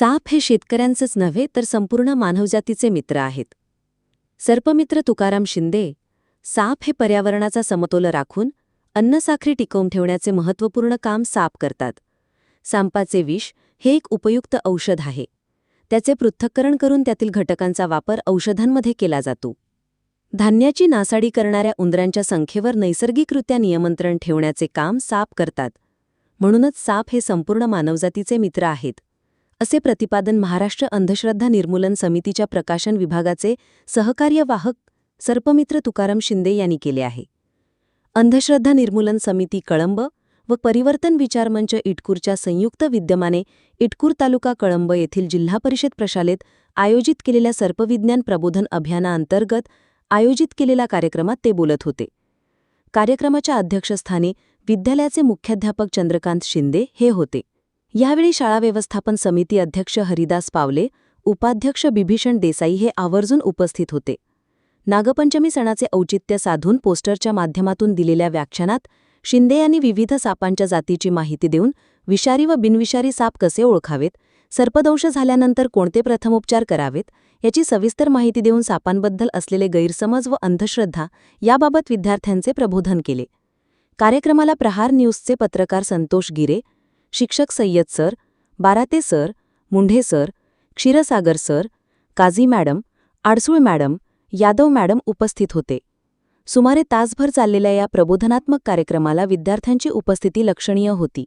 साप हे शेतकऱ्यांचेच नव्हे तर संपूर्ण मानवजातीचे मित्र आहेत. सर्पमित्र तुकाराम शिंदे साप हे पर्यावरणाचा समतोल राखून अन्नसाखळी टिकवून ठेवण्याचे महत्त्वपूर्ण काम साप करतात. सांपाचे विष हे एक उपयुक्त औषध आहे. त्याचे पृथक्करण करून त्यातील घटकांचा वापर औषधांमध्ये केला जातो. धान्याची नासाडी करणाऱ्या उंदरांच्या संख्येवर नैसर्गिकरित्या नियमंत्रण ठेवण्याचे काम साप करतात. म्हणूनच साप हे संपूर्ण मानवजातीचे मित्र आहेत. असे प्रतिपादन महाराष्ट्र अंधश्रद्धा निर्मूलन समितीच्या प्रकाशन विभागाचे सहकार्यवाहक सर्पमित्र तुकाराम शिंदे यांनी केले आहे. अंधश्रद्धा निर्मूलन समिती कळंब व परिवर्तन विचारमंच इटकूरच्या संयुक्त विद्यमाने इटकूर तालुका कळंब येथील जिल्हा परिषद प्रशालेत आयोजित केलेल्या सर्पविज्ञान प्रबोधन अभियानाअंतर्गत आयोजित केलेल्या कार्यक्रमात ते बोलत होते. कार्यक्रमाच्या अध्यक्षस्थानी विद्यालयाचे मुख्याध्यापक चंद्रकांत शिंदे हे होते. यावेळी शाळा व्यवस्थापन समिती अध्यक्ष हरिदास पावले उपाध्यक्ष बिभीषण देसाई हे आवर्जून उपस्थित होते. नागपंचमी सणाचे औचित्य साधून पोस्टरच्या माध्यमातून दिलेल्या व्याख्यानात शिंदे यांनी विविध सापांच्या जातीची माहिती देऊन विषारी व बिनविषारी साप कसे ओळखावेत सर्पदंश झाल्यानंतर कोणते प्रथमोपचार करावेत याची सविस्तर माहिती देऊन सापांबद्दल असलेले गैरसमज व अंधश्रद्धा याबाबत विद्यार्थ्यांचे प्रबोधन केले. कार्यक्रमाला प्रहार न्यूजचे पत्रकार संतोष गिरे शिक्षक Sayyad sir Barate sir Mundhe sir Kshirsagar sir Kazi madam Adsul madam Yadav madam उपस्थित होते. सुमारे तासभर चाललेल्या या प्रबोधनात्मक कार्यक्रमाला विद्यार्थ्यांची उपस्थिती लक्षणीय होती.